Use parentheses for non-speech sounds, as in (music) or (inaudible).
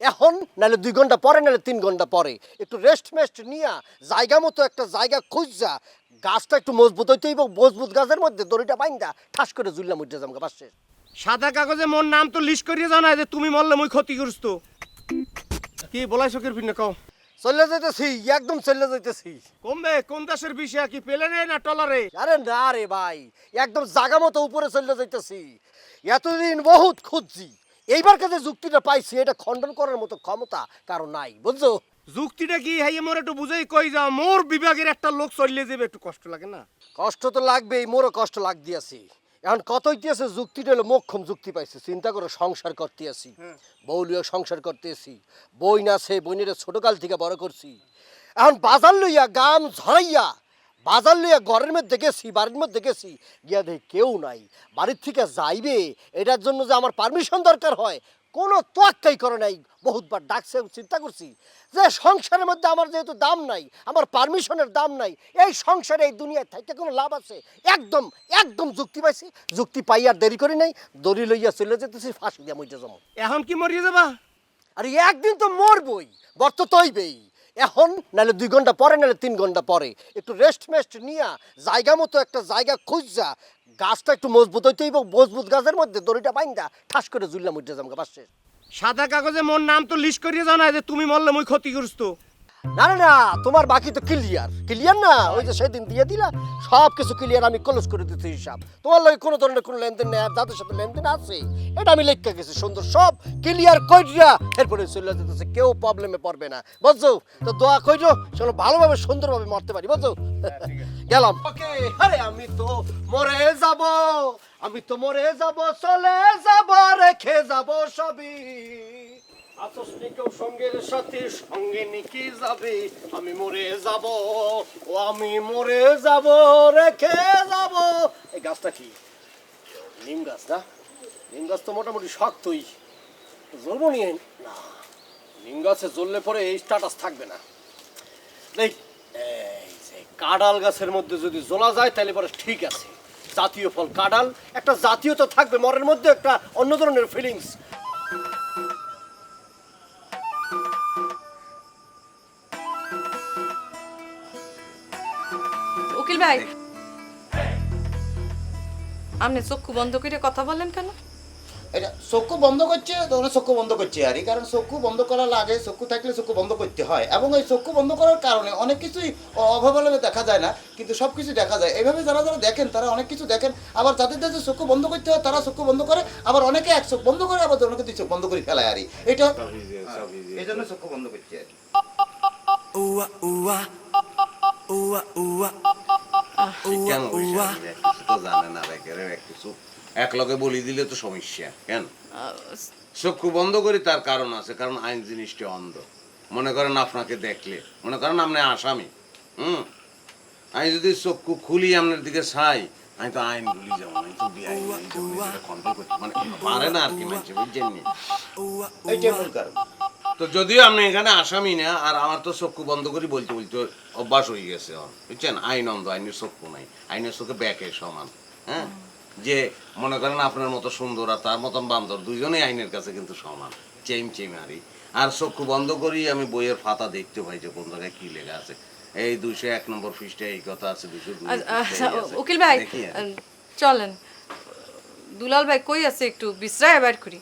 এখন নাহলে দুই ঘণ্টা পরে নাহলে তিন ঘণ্টা পরে। একটু রেস্ট মেস্ট নিয়া জায়গা মতো একটা জায়গা খুঁজা। গাছটা একটু মজবুত হইতে হইব মজবুত গাছের মধ্যে দড়িটা বাইন্দা ঠাস করে জুললাম উঠে যাম পাশে সাদা কাগজে মোর নাম তো লিস্ট করিয়ে জানা যে তুমি মরলে মুই ক্ষতিগ্রস্ত কি বলাই চোখের ভিন্ন কও? চলে যাইতেছি একদম চলে যাইতেছি। কমবে কোন দেশের বিষয় কি পেলে পেলেনে না টলারে? আরে না রে ভাই একদম জাগা মতো উপরে চলে যাইতেছি। এতদিন বহুত খুঁজছি। এইবার কাছে যুক্তিটা পাইছি এটা খণ্ডন করার মতো ক্ষমতা কারও নাই বুঝছ? যুক্তিটা কি? হাইয়ে মোর একটু বুঝাই কই যাও। মোর বিভাগের একটা লোক চললে যাবে একটু কষ্ট লাগে না? কষ্ট তো লাগবেই মোরও কষ্ট লাগ দিয়াছি এখন কত ইতিহাসে যুক্তিটা হলো মোক্ষম যুক্তি পাইছে চিন্তা করে সংসার করতে আছি বউলিও সংসার করতে আছি বই না সে বইনের ছোটকাল থেকে বড় করছি। এখন বাজার লইয়া গাম ঝরাইয়া বাজার লইয়া ঘরের মধ্যে গেছি বাড়ির মধ্যে গেছি গিয়া দেখি কেউ নাই। বাড়ির থেকে যাইবে এটার জন্য যে আমার পারমিশন দরকার হয় কোনো তোয়াক্কাই করে নাই। বহুতবার ডাকছে চিন্তা করছি যে সংসারের মধ্যে আমার যেহেতু দাম নাই আমার পারমিশনের দাম নাই এই সংসারে এই দুনিয়ায় থাকতে কোনো লাভ আছে? একদম একদম যুক্তি পাইছি। যুক্তি পাই আর দেরি করি নাই দড়ি লইয়া চলে যেতেছি ফাঁসি দিয়া মইতে যাব। এখন কি মরিয়ে যাবা? আরে একদিন তো মরবই বর্ত তৈবেই এখন? নাহলে দুই ঘণ্টা পরে, নাহলে তিন ঘণ্টা পরে। একটু রেস্ট মেস্ট নিয়া, জায়গা মতো একটা জায়গা খুঁজা। গাছটা একটু মজবুত হইতে হইব, মজবুত গাছের মধ্যে দড়িটা বাইন্দা, ঠাস করে জুললাম উঠে যাম পাশে সাদা কাগজে মোর নাম তো লিস্ট করিয়ে জানা যে তুমি মরলে মুই ক্ষতিগ্রস্ত। না না না তোমার বাকি তো ক্লিয়ার ক্লিয়ার না? ওই যে সেদিন দিয়ে দিলা সব কিছু ক্লিয়ার আমি ক্লোজ করে হিসাব। তোমার লাগে কোনো ধরনের কোনো লেনদেন নেই আর যাদের সাথে লেনদেন আছে এটা আমি লেখা গেছি সুন্দর সব ক্লিয়ার কইরা এরপরে চলে যেতেছে। কেউ প্রবলেমে পড়বে না। বুঝছ? তো দোয়া কইরো চলো ভালোভাবে সুন্দরভাবে মরতে পারি বুঝছ? (laughs) গেলাম। ওকে আরে আমি তো মরে যাব আমি তো মরে যাব চলে যাব রেখে যাব সবই। আতসনিকেও সঙ্গের সাথে সঙ্গে যাবে। আমি মরে যাব, ও আমি মরে যাব, রেখে যাব। এই গাছটা নিম নিম গাছ তো মোটামুটি শক্তই। না? নিম গাছে জ্বললে পরে এই স্ট্যাটাস থাকবে না। যে কাডাল গাছের মধ্যে যদি জ্বলা যায়, তাহলে পরে ঠিক আছে। জাতীয় ফল, কাডাল, একটা জাতীয় তো থাকবে, মরের মধ্যে একটা অন্য ধরনের ফিলিংস ভাই। আপনি চক্ষু বন্ধ করে কথা বলেন কেন? এটা চক্ষু বন্ধ করছে তখন চক্ষু বন্ধ করছে আর কারণ চক্ষু বন্ধ করার আগে চক্ষু থাকলে চক্ষু বন্ধ করতে হয়। এবং এই চক্ষু বন্ধ করার কারণে অনেক কিছুই অভাবে দেখা যায় না কিন্তু সব কিছু দেখা যায়। এইভাবে যারা যারা দেখেন তারা অনেক কিছু দেখেন। আবার যাদের যাদের চক্ষু বন্ধ করতে হয় তারা চক্ষু বন্ধ করে আবার অনেকে এক চোখ বন্ধ করে আবার অনেকে দুই চোখ বন্ধ করে ফেলায় আর এটা এই জন্য চক্ষু বন্ধ করছে আর বসে কিছু তো জানে না রেখে কিছু এক লগে বলি দিলে তো সমস্যা কেন? চক্ষু বন্ধ করি তার কারণ আছে কারণ আইন জিনিসটি অন্ধ। মনে করেন আপনাকে দেখলে মনে করেন আপনি আসামি হুম? আমি যদি চক্ষু খুলি আপনার দিকে ছাই আমি তো আইন ভুলি যাব আমি তো বেআইন কন্ট্রোল করতে মানে পারে না আর কি মানুষ বুঝছেন মূল কারণ। তো যদিও আমি এখানে আসামি না আর আমার তো চক্ষু বন্ধ করি বলতে বলতে অভ্যাস হয়ে গেছে। বুঝছেন? আইন অন্ধ আইনের চক্ষু নাই। আইনের চোখে ব্যাকে সমান হ্যাঁ? যে মনে করেন আপনার মতো সুন্দর আর তার মতন বান্দর দুইজনেই আইনের কাছে কিন্তু সমান। চেম চেম আরি আর চক্ষু বন্ধ করি আমি বইয়ের ফাতা দেখতে পাই যে কোন জায়গায় কি লেখা আছে। এই দুইশো এক নম্বর পৃষ্ঠা এই কথা আছে দুইশো আ- আচ্ছা আছে। উকিল ভাই চলেন। দুলাল ভাই কই আছে একটু বিশ্রায় বাইর করি।